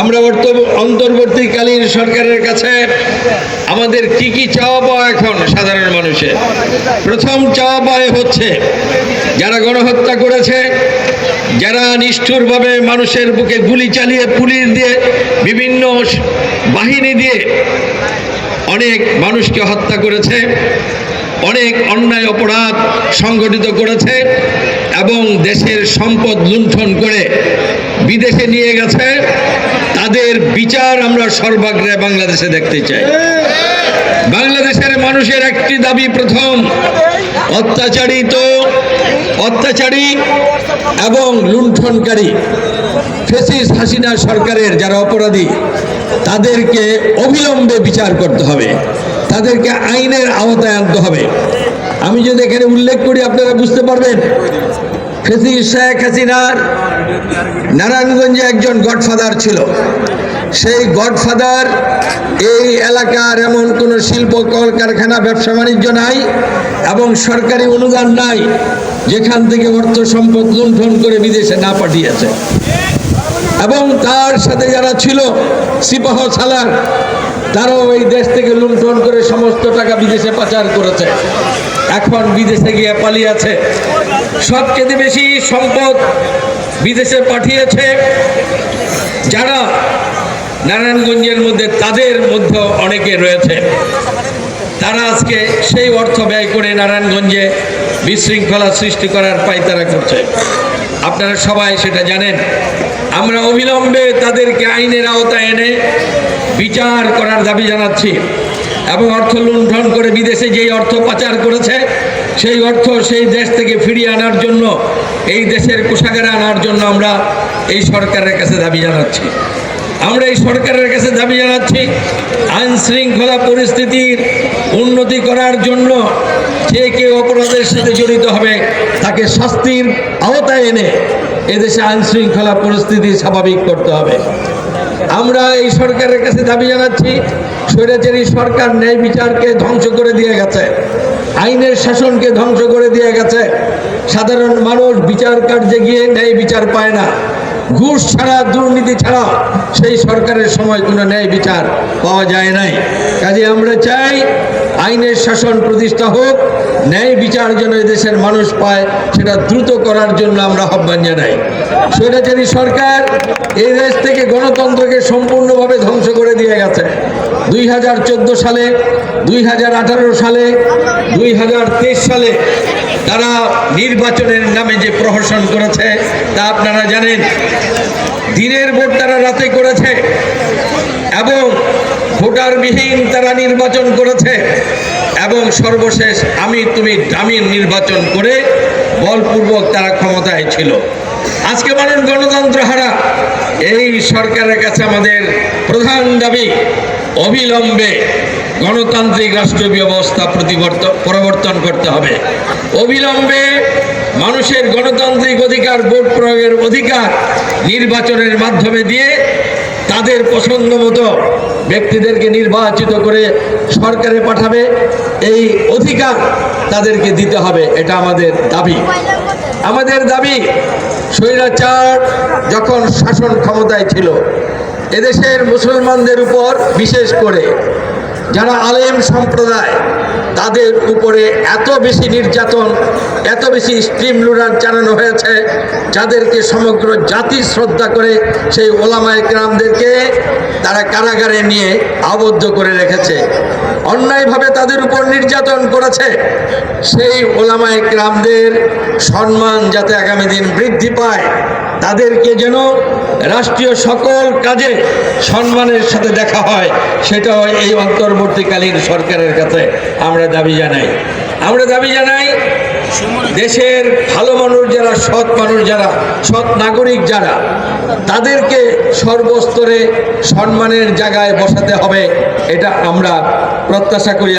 আমরা অন্তর্বর্তীকালীন সরকারের কাছে আমাদের কি কি চাওয়া পাওয়া এখন সাধারণ মানুষের? প্রথম চাওয়া পাওয়া হচ্ছে, যারা গণহত্যা করেছে, যারা নিষ্ঠুরভাবে মানুষের বুকে গুলি চালিয়ে পুলিশ দিয়ে বিভিন্ন বাহিনী দিয়ে অনেক মানুষকে হত্যা করেছে, অনেক অন্যায় অপরাধ সংগঠিত করেছে এবং দেশের সম্পদ লুণ্ঠন করে বিদেশে নিয়ে গেছে। তাদের বিচার আমরা সর্বাগ্রে বাংলাদেশে দেখতে চাই। বাংলাদেশের মানুষের একটি দাবি প্রথম, অত্যাচারিত, অত্যাচারী এবং লুণ্ঠনকারী ফেসিস হাসিনা সরকারের যারা অপরাধী, তাদেরকে অবিলম্বে বিচার করতে হবে। তাদেরকে আইনের আওতায় আনতে হবে। আমি যদি এখানে উল্লেখ করি, আপনারা বুঝতে পারবেন শেখ হাসিনার নারায়ণগঞ্জে একজন গডফাদার ছিল। সেই গডফাদার এই এলাকার এমন কোনো শিল্প, কলকারখানা, ব্যবসা বাণিজ্য নাই এবং সরকারি অনুদান নাই যেখান থেকে অর্থ সম্পদ লুণ্ঠন করে বিদেশে না পাঠিয়েছে। এবং তার সাথে যারা ছিল, সিপাহ সালার তারাও এই দেশ থেকে লুণ্ঠন করে সমস্ত টাকা বিদেশে পাচার করেছে। এখন বিদেশে গিয়ে পালিয়েছে সবচেয়ে বেশি সম্পদ বিদেশে পাঠিয়েছে যারা নারায়ণগঞ্জের মধ্যে, তাদের মধ্যে অনেকে রয়েছে। তারা আজকে সেই অর্থ ব্যয় করে নারায়ণগঞ্জে বিশৃঙ্খলা সৃষ্টি করার পায়তারা করছে। আপনারা সবাই সেটা জানেন। আমরা অবিলম্বে তাদেরকে আইনের আওতায় এনে বিচার করার দাবি জানাচ্ছি এবং অর্থ লুণ্ঠন করে বিদেশে যেই অর্থ পাচার করেছে, সেই অর্থ সেই দেশ থেকে ফিরিয়ে আনার জন্য, এই দেশের কোষাগারে আনার জন্য আমরা এই সরকারের কাছে দাবি জানাচ্ছি। আমরা এই সরকারের কাছে দাবি জানাচ্ছি আইন শৃঙ্খলা পরিস্থিতির উন্নতি করার জন্য যে কেউ অপরাধের সাথে জড়িত হবে, তাকে শাস্তির আওতায় এনে এদেশে আইন শৃঙ্খলা পরিস্থিতি স্বাভাবিক করতে হবে। আমরা এই সরকারের কাছে দাবি জানাচ্ছি, স্বৈরাচারী সরকার ন্যায় বিচারকে ধ্বংস করে দিয়ে গেছে, আইনের শাসনকে ধ্বংস করে দিয়ে গেছে। সাধারণ মানুষ বিচার কার্যে গিয়ে ন্যায় বিচার পায় না। ঘুষ ছাড়া, দুর্নীতি ছাড়া সেই সরকারের সময় কোনো ন্যায় বিচার পাওয়া যায় নাই। কাজে আমরা চাই আইনের শাসন প্রতিষ্ঠা হোক, ন্যায় বিচার যেন দেশের মানুষ পায়, সেটা দ্রুত করার জন্য আমরা আহ্বান জানাই। স্বৈরাচারী সরকার এই দেশ থেকে গণতন্ত্রকে সম্পূর্ণভাবে ধ্বংস করে দিয়ে গেছে। দুই হাজার চোদ্দ সালে, দুই হাজার আঠারো সালে, দুই হাজার তেইশ সালে তারা নির্বাচনের নামে যে প্রহসন করেছে, তা আপনারা জানেন। দিনের ভোট তারা রাতে করেছে। এবং ভোটারবিহীন তারা নির্বাচন করেছে এবং সর্বশেষ আমি তুমি দামি নির্বাচন করে বলপূর্বক তারা ক্ষমতায় ছিল। আজকে মানুষ গণতন্ত্র হারা, এই সরকারের কাছে আমাদের প্রধান দাবি অবিলম্বে গণতান্ত্রিক রাষ্ট্র ব্যবস্থা প্রতিবর্তন পরিবর্তন করতে হবে। অবিলম্বে মানুষের গণতান্ত্রিক অধিকার, ভোট প্রয়োগের অধিকার নির্বাচনের মাধ্যমে দিয়ে তাদের পছন্দ মতো ব্যক্তিদেরকে নির্বাচিত করে সরকারে পাঠাবে, এই অধিকার তাদেরকে দিতে হবে, এটা আমাদের দাবি। আমাদের দাবি, স্বৈরাচার যখন শাসন ক্ষমতায় ছিল, এদেশের মুসলমানদের উপর বিশেষ করে যারা আলেম সম্প্রদায় তাদের উপরে এত বেশি নির্যাতন, এত বেশি স্ট্রিম লুডার চালানো হয়েছে, যাদেরকে সমগ্র জাতি শ্রদ্ধা করে সেই ওলামায় গ্রামদেরকে তারা কারাগারে নিয়ে আবদ্ধ করে রেখেছে। অন্যায়ভাবে তাদের উপর নির্যাতন করেছে। সেই ওলামায় গ্রামদের সম্মান যাতে আগামী দিন বৃদ্ধি পায় তাদেরকে যেন রাষ্ট্রীয় সকল কাজে সম্মানের সাথে দেখা হয়, সেটাও এই অন্তর্বর্তীকালীন সরকারের কাছে আমরা দাবি জানাই। আমরা দাবি জানাই, দেশের ভালো মানুষ যারা, সৎ মানুষ যারা, সৎ নাগরিক যারা, তাদেরকে সর্বস্তরে সম্মানের জায়গায় বসাতে হবে, এটা আমরা প্রত্যাশা করি।